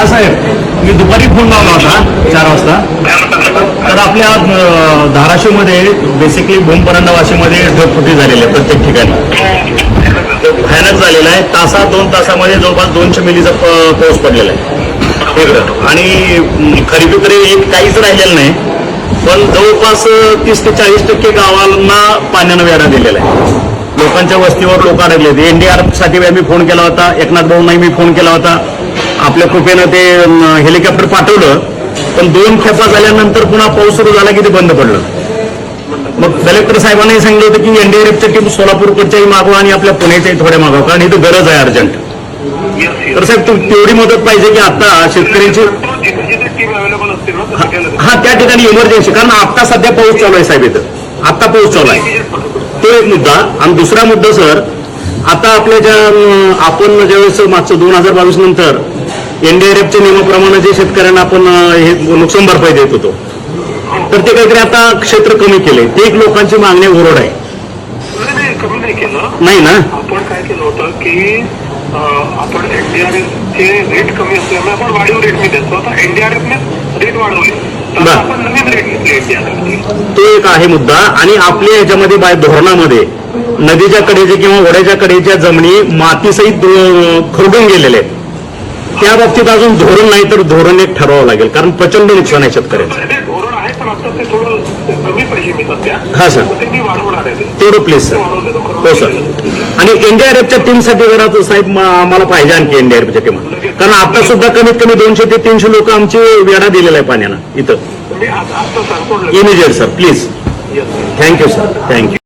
हा साहेब मी दुपारी फोन लावला होता चार वाजता. तर आपल्या धाराशिवमध्ये बेसिकली भूमपरांडा वाशीमध्ये ढगफुटी झालेली आहे प्रत्येक ठिकाणी. भयानक झालेला आहे. तासा दोन तासामध्ये जवळपास दोनशे मिलीचा पाऊस पडलेला आहे. आणि खरेदी खरेदीकडे एक काहीच राहिलेलं नाही पण जवळपास तीस ते चाळीस टक्के गावांना पाण्यानं वेढा दिलेला आहे. लोकांच्या वस्तीवर लोक अडकले एनडीआरएफसाठी आम्ही फोन केला होता. एकनाथ भाऊंनाही मी फोन केला होता. आपल्या कृपेनं ते हेलिकॉप्टर पाठवलं पण दोन खेपा झाल्यानंतर पुन्हा पाऊस सुरू झाला की ते बंद पडलं. मग कलेक्टर साहेबांनी सांगितलं होतं की एनडीआरएफच्या टीम सोलापूरकडच्याही मागवा आणि आपल्या पुण्याच्याही थोड्या मागवा कारण इथं गरज आहे अर्जंट. तर साहेब तेवढी मदत पाहिजे की आता शेतकऱ्यांची हा त्या ठिकाणी इमर्जन्सी कारण आता सध्या पाऊस चालू आहे साहेब इथं. आता पाऊस चालू आहे. तो एक मुद्दा. आणि दुसरा मुद्दा सर आता आपल्या ज्या आपण ज्यावेळेस मागचं दोन हजार बावीस नंतर एनडीआरएफच्या नियमाप्रमाणे जे शेतकऱ्यांना आपण हे नुकसान भरपाई देत होतो तर ते काहीतरी आता क्षेत्र कमी केले. ते एक लोकांची मागणी ओरड आहे. नाही नाही कमी नाही केलं. नाही ना? आपण काय केलं होतं की आपण एनडीआरएफ चे रेट कमी असल्यामुळे आपण वाढीव रेट मी देतो आता एनडीआरएफ ने रेट वाढवले. तर बरं. आपण नवीन रेट घेतले एनडीआरएफ तो एक आहे मुद्दा. आणि आपल्या ह्याच्यामध्ये बाय धोरणामध्ये नदीच्या कडेचे किंवा ओढ्याच्या कडेच्या जमिनी मातीसहित खरडून गेलेल्या आहेत. त्या बाबतीत अजून धोरण नाही तर धोरण एक ठरवावं लागेल. कारण प्रचंड नुकसान आहे शेतकऱ्याचं. ते धोरण आहे पण आता ते थोडं कमी पैसे मिळतात त्या. हा सर. ते मी वाढवणार आहे ते. तेवढं प्लीज सर. हो सर. आणि एनडीआरएफच्या टीमसाठी जरा तो साहेब म- आम्हाला पाहिजे आणखी एनडीआरएफच्या टीम कारण आता सुद्धा कमीत कमी दोनशे ते तीनशे लोक आमचे वेढा दिलेला आहे पाण्यानं इथं. मी आता आता सांगतो. लगेच. Immediate sir please Yes, sir. Thank you sir thank you